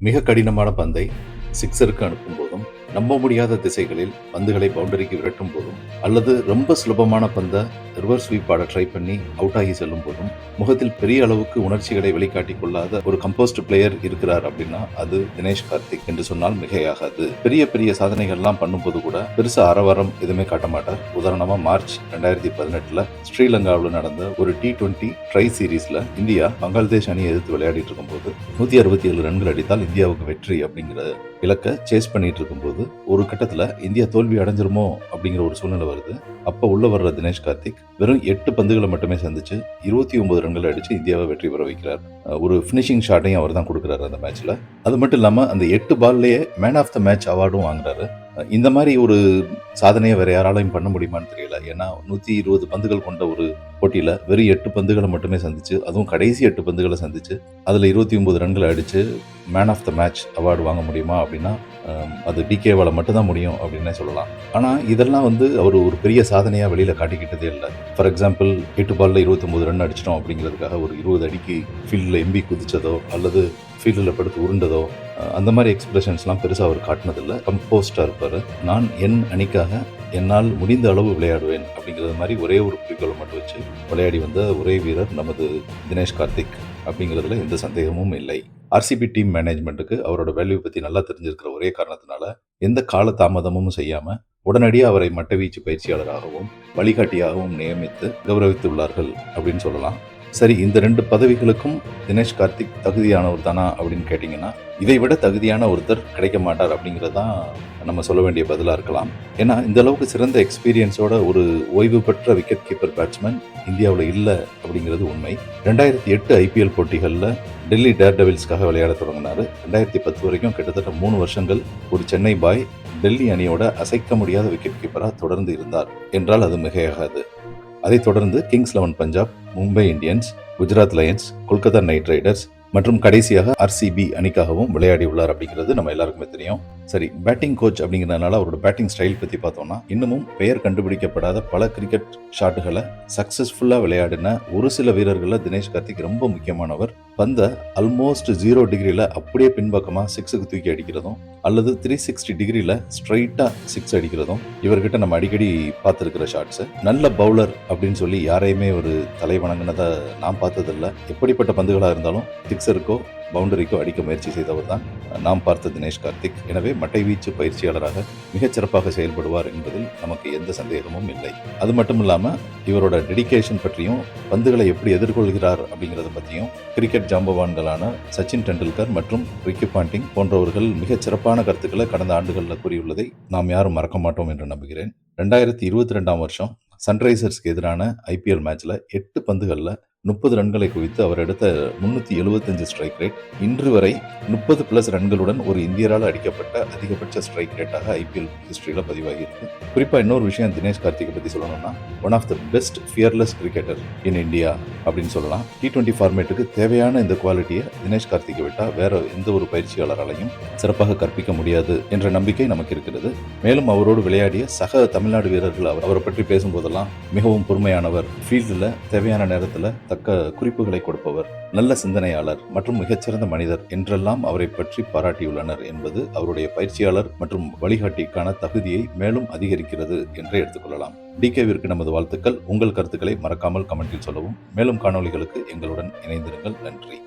மிக கடினமான பந்தை சிக்ஸருக்கு அனுப்பும் போதும் நம்ப முடியாத திசைகளில் பந்துகளை பவுண்டரிக்கு விரட்டும் போதும் அல்லது ரொம்ப சுலபமான பந்தை ரிவர்ஸ் ஸ்வீப் ஆட ட்ரை பண்ணி அவுட் ஆகி செல்லும் போதும் முகத்தில் பெரிய அளவுக்கு உணர்ச்சிகளை வெளிக்காட்டிக் கொள்ளாத ஒரு கம்போஸ்ட் பிளேயர் இருக்கிறார் அப்படின்னா அது தினேஷ் கார்த்திக் என்று சொன்னால் மிகையாகாது. பெரிய பெரிய சாதனைகள்லாம் பண்ணும்போது கூட பெருசா அறவரம் எதுவுமே காட்ட மாட்டார். உதாரணமா மார்ச் ரெண்டாயிரத்தி பதினெட்டுல ஸ்ரீலங்காவில் நடந்த ஒரு டி டுவெண்ட்டி ட்ரை சீரீஸ்ல இந்தியா பங்களாதேஷ் அணியை எதிர்த்து விளையாடிட்டு இருக்கும்போது நூத்தி அறுபத்தி ஏழு ரன்கள் அடித்தால் இந்தியாவுக்கு வெற்றி அப்படிங்கிற இலக்கை சேஸ் பண்ணிட்டு இருக்கும்போது ஒரு கட்டத்துல இந்தியா தோல்வி அடைஞ்சிருமோ அப்படிங்கிற ஒரு சூழ்நிலை வருது. அப்ப உள்ள வர்ற தினேஷ் கார்த்திக் வெறும் எட்டு பந்துகளை மட்டுமே சந்திச்சு இருபத்தி ஒன்பது ரன்கள் அடித்து இந்தியாவை வெற்றி பெற வைக்கிறார். ஒரு ஃபினிஷிங் ஷாட்டையும் அவர் தான் கொடுக்குறாரு அந்த மேட்ச்சில் அது மட்டும் இல்லாமல் அந்த எட்டு பால்லேயே மேன் ஆஃப் த மேட்ச் அவார்டும் வாங்குறாரு. இந்த மாதிரி ஒரு சாதனையை வேற யாராலையும் பண்ண முடியுமான்னு தெரியல. ஏன்னா நூத்தி இருபது பந்துகள் கொண்ட ஒரு போட்டியில வெறும் எட்டு பந்துகளை மட்டுமே சந்திச்சு அதுவும் கடைசி எட்டு பந்துகளை சந்திச்சு அதுல இருபத்தி ஒன்பது ரன்களை அடிச்சு man of the match award வாங்க முடியுமா அப்படின்னா அது டிகேவால மட்டும்தான் முடியும் அப்படின்னே சொல்லலாம். ஆனா இதெல்லாம் வந்து அவர் ஒரு பெரிய சாதனையா வெளியில காட்டிக்கிட்டதே இல்லை. ஃபார் எக்ஸாம்பிள் எட்டு பால்ல இருபத்தி ஒன்பது ரன் அடிச்சிட்டோம் அப்படிங்கிறதுக்காக ஒரு இருபது அடிக்கு ஃபீல்டில் எம்பி குதிச்சதோ அல்லது ஃபீல்டில் படுத்து உருண்டதோ அந்த மாதிரி எக்ஸ்பிரஷன்ஸ்லாம் பெருசாக அவர் காட்டினதில்லை. கம்போஸ்டாக இருப்பார். நான் என் அணிக்காக என்னால் முடிந்த அளவு விளையாடுவேன் அப்படிங்கிறது மாதிரி ஒரே ஒரு குறிக்கோளை மட்டும் வச்சு விளையாடி வந்த ஒரே வீரர் நமது தினேஷ் கார்த்திக் அப்படிங்கிறதுல எந்த சந்தேகமும் இல்லை. ஆர்சிபி டீம் மேனேஜ்மெண்ட்டுக்கு அவரோட வேல்யூ பற்றி நல்லா தெரிஞ்சிருக்கிற ஒரே காரணத்தினால எந்த கால தாமதமும் செய்யாமல் உடனடியாக அவரை மட்டவீச்சு பயிற்சியாளராகவும் வழிகாட்டியாகவும் நியமித்து கௌரவித்துள்ளார்கள் அப்படின்னு சொல்லலாம். சரி இந்த ரெண்டு பதவிகளுக்கும் தினேஷ் கார்த்திக் தகுதியானவர் தானா அப்படின்னு கேட்டிங்கன்னா இதை விட தகுதியான ஒருத்தர் கிடைக்க மாட்டார் அப்படிங்கிறது தான் நம்ம சொல்ல வேண்டிய பதிலாக இருக்கலாம். ஏன்னா இந்த அளவுக்கு சிறந்த எக்ஸ்பீரியன்ஸோட ஒரு ஓய்வு பெற்ற விக்கெட் கீப்பர் பேட்ஸ்மேன் இந்தியாவில் இல்லை அப்படிங்கிறது உண்மை. ரெண்டாயிரத்தி எட்டு ஐபிஎல் போட்டிகளில் டெல்லி டேர் டெவில்ஸ்க்காக விளையாட தொடங்கினார். ரெண்டாயிரத்தி பத்து வரைக்கும் கிட்டத்தட்ட மூணு வருஷங்கள் ஒரு சென்னை பாய் டெல்லி அணியோட அசைக்க முடியாத விக்கெட் கீப்பராக தொடர்ந்து இருந்தார். என்றால் அது மிகையாகாது. அதைத் தொடர்ந்து Kings Eleven Punjab Mumbai Indians Gujarat Lions Kolkata Knight Riders மற்றும் கடைசியாக ஆர்சிபி அணிக்காகவும் விளையாடி உள்ளார் அப்படிங்கிறது நம்ம எல்லாருக்குமே தெரியும். சரி பேட்டிங் கோச் அப்படிங்கிறதுனால அவரோட பேட்டிங் ஸ்டைல் பற்றி பார்த்தோம்னா இன்னமும் பெயர் கண்டுபிடிக்கப்படாத பல கிரிக்கெட் ஷாட்டுகளை சக்ஸஸ்ஃபுல்லாக விளையாடின ஒரு சில வீரர்களில் தினேஷ் கார்த்திக் ரொம்ப முக்கியமானவர். பந்தை அல்மோஸ்ட் ஜீரோ டிகிரியில் அப்படியே பின்பக்கமாக சிக்ஸுக்கு தூக்கி அடிக்கிறதும் அல்லது த்ரீ சிக்ஸ்டி டிகிரியில் ஸ்ட்ரைட்டாக சிக்ஸ் அடிக்கிறதும் இவர்கிட்ட நம்ம அடிக்கடி பார்த்துருக்கிற ஷாட்ஸு நல்ல பவுலர் அப்படின்னு சொல்லி யாரையுமே ஒரு தலை வணங்கினதை நான் பார்த்ததில்ல. எப்படிப்பட்ட பந்துகளாக இருந்தாலும் சிக்ஸருக்கோ பவுண்டரிக்கோ அடிக்க முயற்சி செய்தவர் தான் நாம் பார்த்த தினேஷ் கார்த்திக். எனவே மட்டை வீச்சு பயிற்சியாளராக மிகச் சிறப்பாக செயல்படுவார் என்பதில் நமக்கு எந்த சந்தேகமும் இல்லை. அது மட்டும் இல்லாமல் இவரோட டெடிகேஷன் பற்றியும் பந்துகளை எப்படி எதிர்கொள்கிறார் அப்படிங்கிறத பற்றியும் கிரிக்கெட் ஜாம்பவான்களான சச்சின் டெண்டுல்கர் மற்றும் ரிக்கி பாண்டிங் போன்றவர்கள் மிகச் சிறப்பான கருத்துக்களை கடந்த ஆண்டுகளில் கூறியுள்ளதை நாம் யாரும் மறக்க மாட்டோம் என்று நம்புகிறேன். ரெண்டாயிரத்தி இருபத்தி ரெண்டாம் வருஷம் சன்ரைசர்ஸ்க்கு எதிரான ஐபிஎல் மேட்ச்ல எட்டு பந்துகளில் முப்பது ரன்களை குவித்து அவர் எடுத்த முன்னூற்றி எழுபத்தஞ்சு ஸ்ட்ரைக் ரேட் இன்று வரை முப்பது பிளஸ் ரன்களுடன் ஒரு இந்தியரால் அடிக்கப்பட்ட அதிகபட்ச ஸ்ட்ரைக் ரேட்டாக ஐபிஎல் ஹிஸ்டரியில் பதிவாகியிருக்கு குறிப்பாக இன்னொரு விஷயம் தினேஷ் கார்த்திகை பற்றி சொல்லணும்னா one of the best fearless cricketer in India அப்படின்னு சொல்லலாம். டி டுவெண்ட்டி ஃபார்மேட்டுக்கு தேவையான இந்த குவாலிட்டியை தினேஷ் கார்த்திகை விட்டால் வேற எந்த ஒரு பயிற்சியாளராலையும் சிறப்பாக கற்பிக்க முடியாது என்ற நம்பிக்கை நமக்கு இருக்கிறது. மேலும் அவரோடு விளையாடிய சக தமிழ்நாடு வீரர்கள் அவர் அவரை பற்றி பேசும்போதெல்லாம் மிகவும் பொறுமையானவர். ஃபீல்டில் தேவையான நேரத்தில் தக்க குறிப்புகளை கொடுப்பவர் நல்ல சிந்தனையாளர் மற்றும் மிகச்சிறந்த மனிதர் என்றெல்லாம் அவரை பற்றி பாராட்டியுள்ளனர் என்பது அவருடைய பயிற்சியாளர் மற்றும் வழிகாட்டிக்கான தகுதியை மேலும் அதிகரிக்கிறது என்றே எடுத்துக்கொள்ளலாம். டிகேவிற்கு நமது வாழ்த்துக்கள். உங்கள் கருத்துக்களை மறக்காமல் கமெண்டில் சொல்லவும். மேலும் காணொளிகளுக்கு எங்களுடன் இணைந்திருங்கள். நன்றி.